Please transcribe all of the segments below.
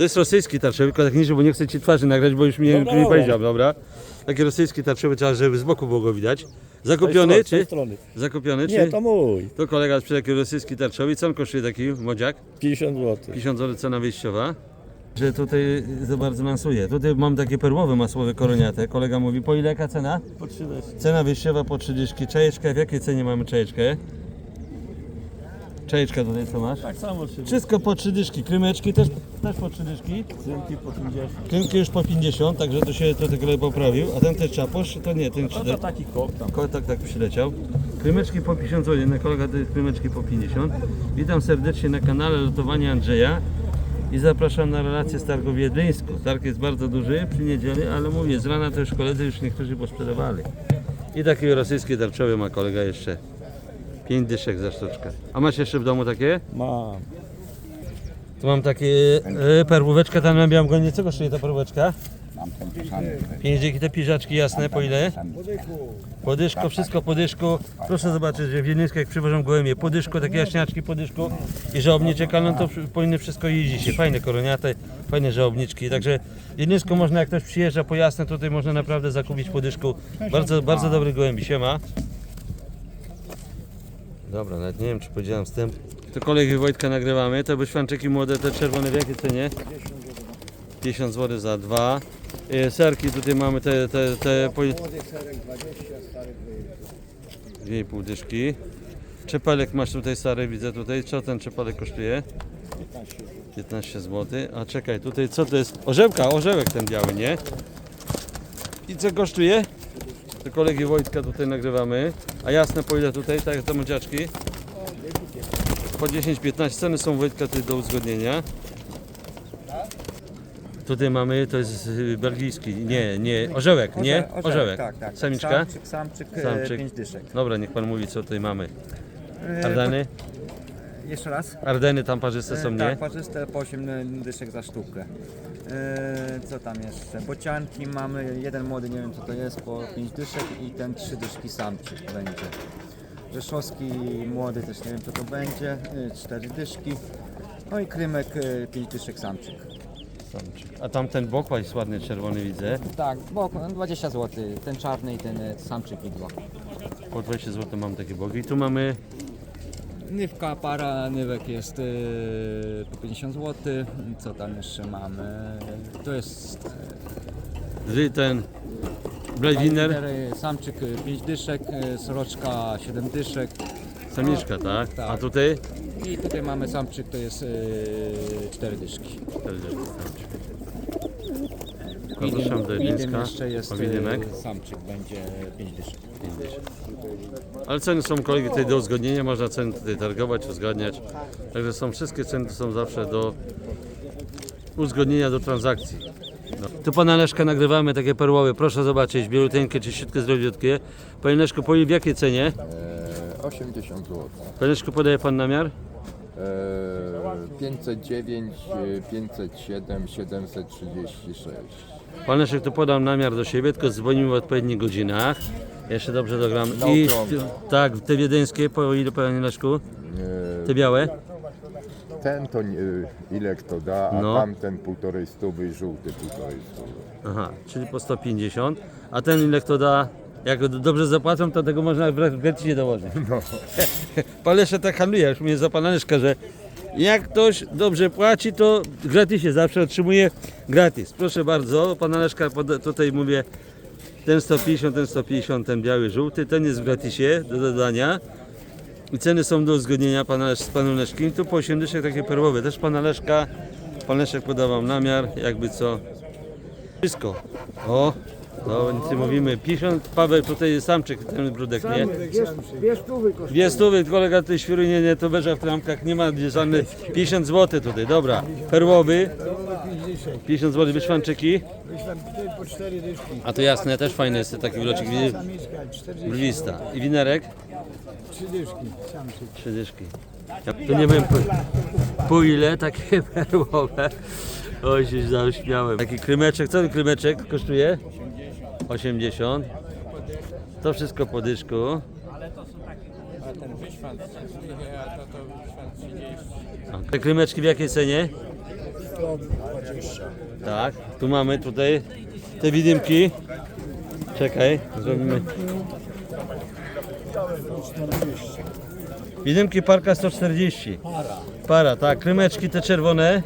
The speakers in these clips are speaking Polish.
To jest rosyjski tarczowy, tylko tak niżej, bo nie chcę ci twarzy nagrać, bo już mi nie, nie powiedział, dobra? Taki rosyjski tarczowy, trzeba, żeby z boku było go widać. Zakupiony, czy? strony. Zakupiony, Nie, czy? to mój. To kolega sprzeda taki rosyjski tarczowy. Co on kosztuje taki modziak? 50 zł. 50 zł cena wyjściowa. Że tutaj za bardzo lansuje. Tutaj mam takie perłowe masłowe koroniate. Kolega mówi, po ile jaka cena? Po 30. Cena wyjściowa po 30. Czajeczkę, w jakiej cenie mamy czajeczkę? Czajeczka tutaj co masz? Tak samo 30. Wszystko po 3 dyszki. Krymeczki też, też po 3 dyszki. Cynki po 50. Krymki już po 50, także to się trochę kolej poprawił. A ten też czaposz, to nie, ten No 4. to taki kok tam. Ko- Tak, tak przyleciał. Krymeczki po 50 zł, na kolega to jest krymeczki po 50. Witam serdecznie na kanale Lotowania Andrzeja i zapraszam na relację z targu w Wiedeńsku. Targ jest bardzo duży przy niedzieli, ale mówię, z rana to już koledzy już niektórzy posprzedawali. I takie rosyjskie tarczowe ma kolega jeszcze. 5 dyszek za sztuczkę. A masz jeszcze w domu takie? Mam. Tu mam takie e, perłóweczka, tam na białym gonie. Co kosztuje ta perłóweczka? Mam ten. 5 dzięki te piżaczki jasne, po ile? Podyszko, wszystko podyszko. Proszę zobaczyć, że w Wiedeńsku jak przywożą gołębie, podyszko, takie jaśniaczki, podyszko i żałobnicze no to powinny wszystko jeździć się. Fajne koroniate, fajne żałobniczki. Także w Wiedeńsku można, jak ktoś przyjeżdża po jasne, tutaj można naprawdę zakupić podyszku. Bardzo, bardzo dobry gołębi, siema. Dobra, nawet nie wiem, czy powiedziałem wstęp. To kolegi Wojtka nagrywamy, to wyświanczyki młode, te czerwone w jakiej cenie? 50 zł za dwa. E, Serki tutaj mamy te, te, te po... Dwie i pół dyszki. Czepelek masz tutaj stary, widzę tutaj. Co ten czepelek kosztuje? 15 zł. A czekaj, tutaj co to jest? Orzełka, orzełek ten biały, nie? I co kosztuje? To kolegi Wojtka tutaj nagrywamy. A jasne po ile tutaj, tak jak te młodziaczki? Po 10-15 ceny są Wojtka tutaj do uzgodnienia. Tutaj mamy, to jest belgijski, nie, nie, orzełek, nie? Orzełek. Tak, tak. Samiczka? Samczyk, samczyk, Samczyk. samczyk. pięć dyszek. Dobra, niech pan mówi, co tutaj mamy. E, Ardeny? po- Jeszcze raz? Ardeny tam parzyste są, E, nie? Tak, parzyste po 8 dyszek za sztukę. E, Co tam jeszcze? Bocianki mamy, jeden młody, nie wiem co to jest, po 5 dyszek i ten 3 dyszki samczyk będzie. Rzeszowski młody też nie wiem co to będzie, 4 dyszki. No i krymek 5 dyszek samczyk. Samczyk. A tam ten bokła jest ładny, czerwony widzę. Tak, bo 20 zł, ten czarny i ten e, samczyk i dwa. Po 20 zł mam takie boki. Tu mamy Nywka, para nywek jest yy, po 50 zł. Co tam jeszcze mamy? To jest zy- ten Bladwiner, Lider, samczyk 5 dyszek, yy, soroczka 7 dyszek. samiczka, tak? tak. A tutaj? I tutaj mamy samczyk, to jest yy, 4 dyszki. Zapraszam do Jedyńska, jeszcze jest powinienek. yy, samczyk, będzie 5 dyszek. Ale ceny są kolegi tutaj do uzgodnienia, można ceny tutaj targować, uzgadniać. Także są wszystkie ceny są zawsze do uzgodnienia do transakcji. No. Tu pana Leszka nagrywamy takie perłowe, proszę zobaczyć, bieluteńkie czy siutkie zdrowiutkie. Panie Leszku, po w jakiej cenie? E, 80 zł. Panie Leszku, podaje pan namiar? E, 509, e, 507, 736. Pan Leszek tu podam namiar do siebie, tylko dzwonimy w odpowiednich godzinach. Jeszcze dobrze dogram. I tak, te wiedeńskie, po ile panie Leszku? E, Te białe? ten to nie- ile kto da, a No. tamten półtorej stówy, żółty półtorej stówy. Aha, czyli po 150. A ten ile kto da, jak d- dobrze zapłacą, to tego można w gratisie dołożyć. No. Pan Leszek tak handluje, już mówię za pana Leszka, że jak ktoś dobrze płaci, to w gratisie zawsze otrzymuje gratis. Proszę bardzo, pana Leszka tutaj mówię, ten 150, ten 150, ten biały, żółty, ten jest w gratisie do dodania. I ceny są do uzgodnienia pana, Lesz- z panem Leszkiem. Tu po 80 takie perłowe, też pana Leszka. Pan Leszek podawał namiar, jakby co. Wszystko. O, to nic nie mówimy. 50, Paweł tutaj jest samczyk, ten brudek, nie? Dwie stówy, kolega tutaj świruje, nie, nie, to beża w trampkach, nie ma gdzie żadnych 50 zł tutaj, dobra. Perłowy, 50 zł, wyszwanczyki. po cztery dyszki. A to jasne, też fajny jest taki wlocik, widzisz? Samiczka, 40, brwista. I winerek? trzy dyszki, samczyk. Trzy dyszki. Ja tu nie wiem po, po ile takie perłowe. Oj, się zaśmiałem. Taki krymeczek, co ten krymeczek kosztuje? 80. To wszystko po dyszku. A Te krymeczki w jakiej cenie? 120. Tak, tu mamy tutaj te widymki. Czekaj, zrobimy. 140. Widymki parka 140. Para. Para, tak. Krymeczki te czerwone.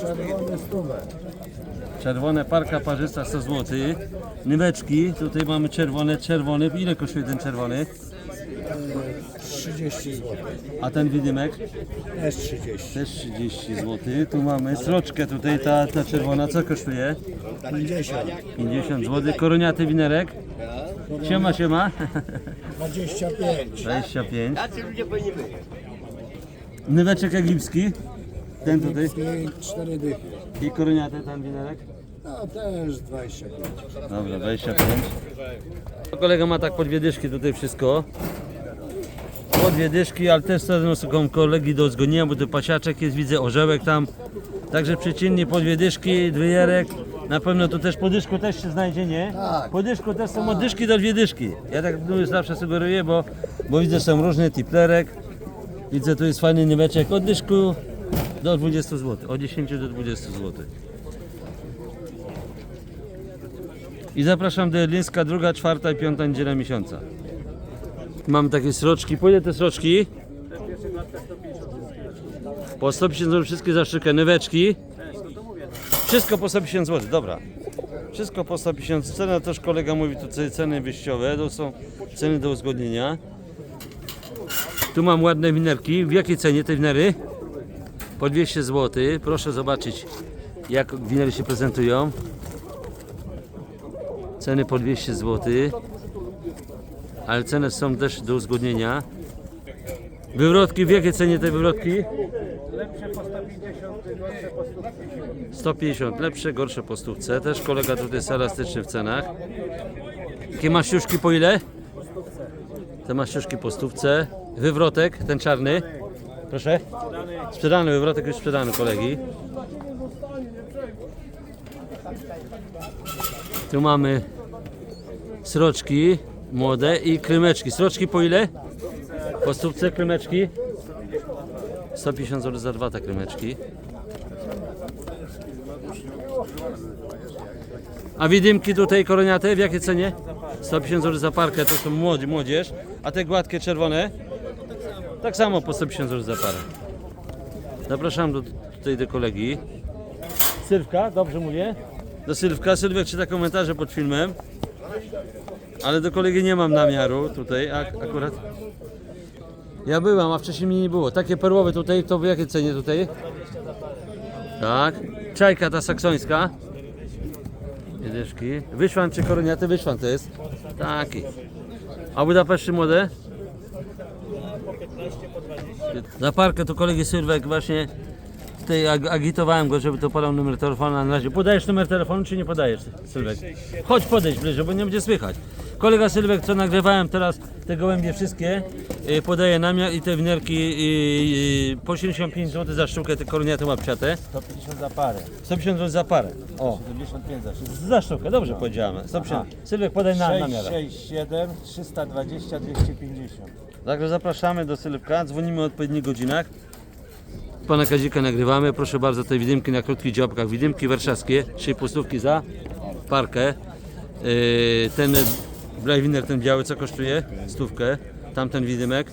Czerwone stówę. Czerwone parka parzysta 100 zł. Nyweczki, tutaj mamy czerwone, czerwony. Ile kosztuje ten czerwony? 30 zł. A ten widymek? Też 30. Też 30 zł. Tu mamy sroczkę tutaj, ta, ta czerwona. Co kosztuje? 50. 50 zł. Koroniaty winerek? Siema, siema. 25. 25. Nyweczek egipski. Ten tutaj. 4 dychy. I koroniaty ten winerek? No też 25. Dobra, 25. Kolega ma tak po dwie dyszki tutaj wszystko. Po dwie dyszki, ale też są są kolegi do uzgodnienia, bo tu pasiaczek jest, widzę orzełek tam. Także przeciętnie po dwie dyszki, dwyjerek. Na pewno tu też po dyszku też się znajdzie, nie? Tak. Po dyszku też są od dyszki do dwie dyszki. Ja tak no, zawsze sugeruję, bo, bo widzę, że są różne tiplerek. Widzę, tu jest fajny nieweczek od dyszku do 20 zł, od 10 do 20 zł. I zapraszam do Jedlińska, druga, czwarta i piąta niedziela miesiąca. Mam takie sroczki. Ile te sroczki? Po 150 zł wszystkie za sztukę. Nyweczki? Wszystko po 150 zł, dobra. Wszystko po 150 Cena też kolega mówi tutaj ceny wyjściowe, to są ceny do uzgodnienia. Tu mam ładne winerki. W jakiej cenie te winery? Po 200 zł. Proszę zobaczyć jak winery się prezentują. Ceny po 200 zł. Ale ceny są też do uzgodnienia. Wywrotki, w jakiej cenie te wywrotki? Lepsze po 150, gorsze po 150, lepsze, gorsze po stówce. Też kolega tutaj jest elastyczny w cenach. Jakie maściuszki po ile? Te maściuszki po stówce. Wywrotek, ten czarny. Proszę? Sprzedany, wywrotek już sprzedany kolegi. Tu mamy sroczki młode i krymeczki. Sroczki po ile? Po stówce krymeczki? 150 zł za dwa te krymeczki. A widymki tutaj koroniate w jakiej cenie? 150 zł za parkę, to są młodzi, młodzież. A te gładkie czerwone? Tak samo po 150 zł za parę. Zapraszam do, tutaj do kolegi. Sylwka, dobrze mówię? Do Sylwka. Sylwek czyta komentarze pod filmem. Ale do kolegi nie mam namiaru tutaj, ak akurat. Ja byłam, a wcześniej mnie nie było. Takie perłowe tutaj, to w jakiej cenie tutaj? Tak. Czajka ta saksońska. Jedyszki. Wyszwan czy koroniaty? Wyszwan to jest. Taki. A Budapeszty młode? Za parkę to kolegi Sylwek właśnie tutaj ag agitowałem go, żeby to podał numer telefonu na razie. Podajesz numer telefonu czy nie podajesz Sylwek? Chodź podejść bliżej, bo nie będzie słychać. Kolega Sylwek, co nagrywałem teraz te gołębie wszystkie, y, podaje namiar i te winerki y, y, po 75 zł za sztukę, te koroniaty łapciate. 150 za parę. 150 zł za parę. O, 75 za wszystko. za sztukę, dobrze powiedziałem. 150. Sylwek, podaj na, 6, namiar. 6, 7, 320, 250. Także zapraszamy do Sylwka, dzwonimy o odpowiednich godzinach. Pana Kazika nagrywamy, proszę bardzo, te widymki na krótkich działkach, widymki warszawskie, 3 pustówki za parkę. Yy, ten Blajwiner, ten biały, co kosztuje? Stówkę. Tamten widymek?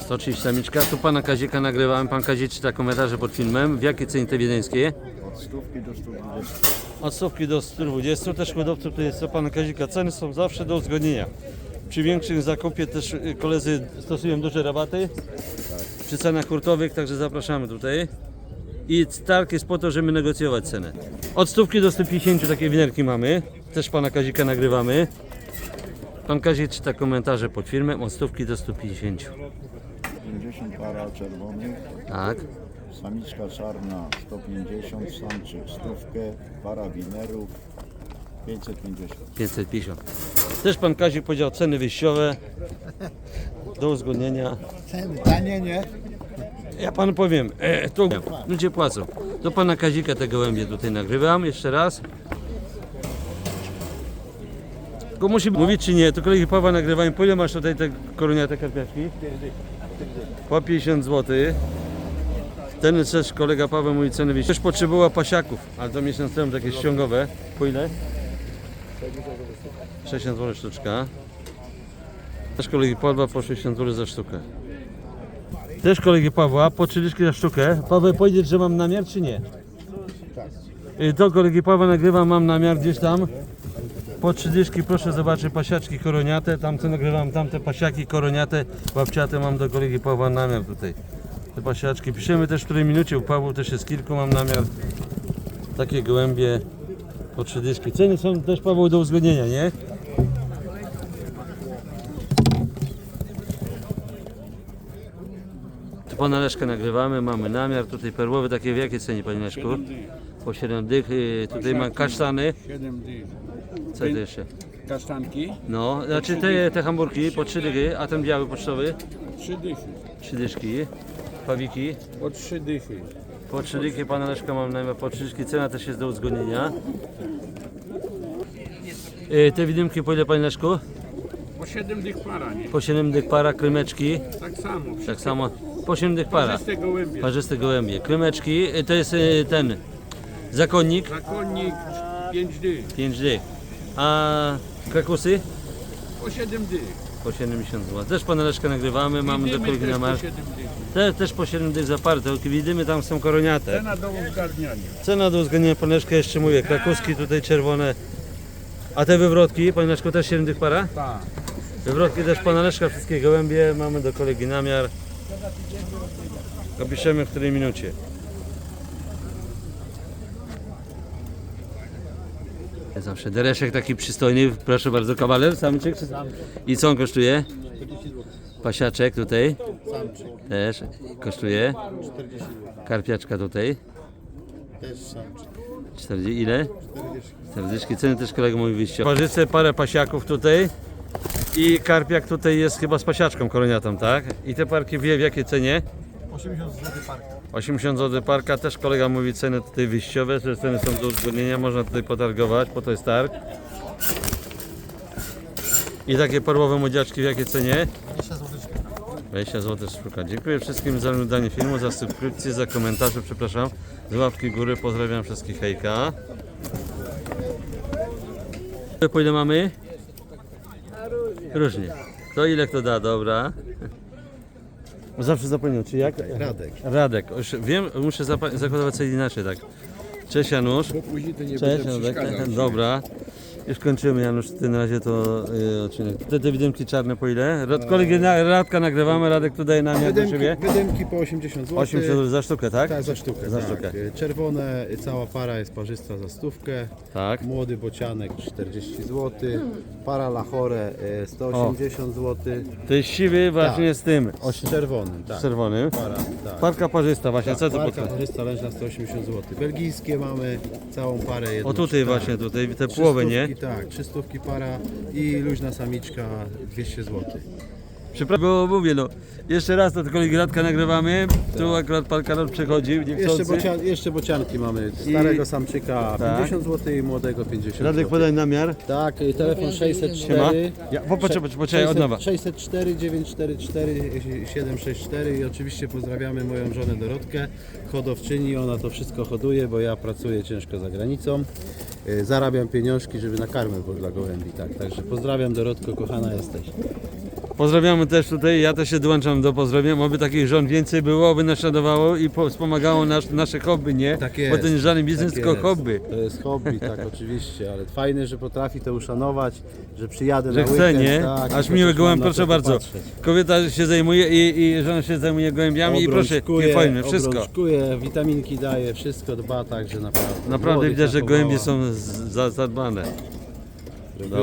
130 samiczka. Tu pana Kazika nagrywałem, pan Kazik czyta komentarze pod filmem. W jakiej cenie te wiedeńskie? Od stówki do 120. Od stówki do 120. Też hodowców to jest co pana Kazika. Ceny są zawsze do uzgodnienia. Przy większym zakupie też y, koledzy stosują duże rabaty przy cenach hurtowych, także zapraszamy tutaj. I targ jest po to, żeby negocjować cenę. Od stówki do 150 takie winerki mamy. Też pana Kazika nagrywamy. Pan Kazik czyta komentarze pod filmem od stówki do 150. 50 para czerwonych, Tak. samiczka czarna 150, samczyk stówkę, para winerów 550. 550. Też pan Kazik powiedział ceny wyjściowe do uzgodnienia. Ceny tanie, nie? Ja panu powiem, e, to ludzie płacą. Do pana Kazika te gołębie tutaj nagrywam jeszcze raz. Tylko musi mówić czy nie, to kolegi Pawła nagrywają. Po ile masz tutaj te koroniate karpiaczki? Po 50 zł. Ten też kolega Paweł mówi ceny wyjścia. Też potrzebował pasiaków, ale to miesiąc temu takie ściągowe. Po ile? 60 zł sztuczka. Też kolegi Pawła po 60 zł za sztukę. Też kolegi Pawła po 30 za sztukę. Paweł powiedzieć, że mam namiar czy nie? Y, To kolegi Pawła nagrywam, mam namiar gdzieś tam. Po 30 proszę zobaczyć pasiaczki koroniate, tamte nagrywam tamte pasiaki koroniate, babciate mam do kolegi Pawła namiar tutaj. Te pasiaczki. Piszemy też w której minucie, u Pawła też jest kilku, mam namiar. Takie gołębie po 30. Ceny są też Paweł do uzgodnienia, nie? Tu pana Leszka nagrywamy, mamy namiar, tutaj perłowy takie w jakiej cenie panie Leszku? Po 7 dych, y, tutaj mam kasztany, 7 dych. co to jeszcze? Kasztanki No, znaczy te, te hamburki po 3 dychy, a ten biały pocztowy 3 dychy. 3 dyszki, pawiki Po 3 dychy. Po 3 dychy, pana Leszka mam namiar po 3 dyszki, cena też jest do uzgodnienia. Y, Te widymki po ile panie Leszku? Po 7 dych para, nie? Po 7 dych para, krymeczki, Tak samo. tak samo po 7 dych para. Tego gołębie. Parzyste gołębie. Krymeczki, y, to jest y, ten zakonnik, Zakonnik 5 dych. 5 dych. A krakusy? Po 7 dych. Po 70 zł. Też pana Leszka nagrywamy, mamy do kolegi na po mar. 7 dych. Te, też po 7 dych zaparte, jak widzimy tam są koroniate. Cena do uzgadniania. Cena do uzgodnienia pan Leszka jeszcze mówię, krakuski tutaj czerwone. A te wywrotki, panie Leszku też 7 dych para? Tak. Wywrotki też pana Leszka, wszystkie gołębie, mamy do kolegi namiar. Opiszemy w której minucie. Zawsze dereszek taki przystojny, proszę bardzo, kawaler, samczyk? czy- I co on kosztuje? Pasiaczek tutaj? Też kosztuje. Karpiaczka tutaj? Też samczyk. 40, ile? 40 ceny też kolega mówi wyjście. Parzyce, parę pasiaków tutaj. I karpiak tutaj jest chyba z pasiaczką koroniatą, tak? I te parki wie w jakiej cenie? 80 zł parka. 80 zł parka, też kolega mówi ceny tutaj wyjściowe, że ceny są do uzgodnienia, można tutaj potargować, po to jest targ. I takie perłowe młodziaczki w jakiej cenie? 20 zł. 20 zł sztuka. Dziękuję wszystkim za oglądanie filmu, za subskrypcję, za komentarze, przepraszam. Z łapki góry pozdrawiam wszystkich hejka. Po ile mamy? Różnie. To ile kto da, dobra. Zawsze zapomniał, czy jak? Radek. Radek. Już wiem, muszę zakodować coś inaczej, tak. Cześć Janusz. Bo później to nie Cześć Janusz. Dobra. Już kończymy Janusz, w tym razie to y, odcinek. Te, te widymki czarne po ile? Rad, kolegi na, Radka nagrywamy, Radek tu daje nam jak do siebie. Wydymki, wydymki po 80 zł. 80 zł za sztukę, tak? Tak, za sztukę. Za tak. sztukę. Czerwone, cała para jest parzysta za stówkę. Tak. Młody bocianek 40 zł. Para lachore e, 180 zł. To jest siwy właśnie Tak. z tym, Z czerwonym, tak. czerwonym. Para, tak. Parka parzysta właśnie, co to Parka parzysta leżna 180 zł. Belgijskie mamy całą parę jedną. O tutaj tak. właśnie, tutaj te Trzy połowy, nie? Tak, 300 para i luźna samiczka 200 zł. Przepraszam, bo mówię no, jeszcze raz to kolegi Radka nagrywamy. Tu akurat pan Karol przechodził, Jeszcze, bocia, jeszcze bocianki mamy. Starego samczyka Tak. 50 zł i młodego 50 Radek zł. podaj namiar. Tak, y, telefon 604. Siema. Ja, po, poczekaj, poczekaj, od nowa. 604 944 764 i oczywiście pozdrawiamy moją żonę Dorotkę, hodowczyni, ona to wszystko hoduje, bo ja pracuję ciężko za granicą. Y, Zarabiam pieniążki, żeby na karmę było dla gołębi, tak. Także pozdrawiam Dorotko, kochana jesteś. Pozdrawiamy też tutaj, ja też się dołączam do pozdrawiam, oby takich żon więcej było, oby naśladowało i po- wspomagało nas, nasze hobby, nie? Tak Bo jest. to nie żaden biznes, tak tylko jest. hobby. To jest hobby, tak oczywiście, ale fajne, że potrafi to uszanować, że przyjadę Że na chce, weekend, nie? tak, Aż i miły chociaż na proszę bardzo. popatrzeć. Kobieta się zajmuje i, i żona się zajmuje gołębiami i proszę, Obrączkuje, fajne, wszystko. obrączkuje, witaminki daje, wszystko dba, także naprawdę. Naprawdę Młodych widać, że gołębie są z- za- zadbane. Dobra.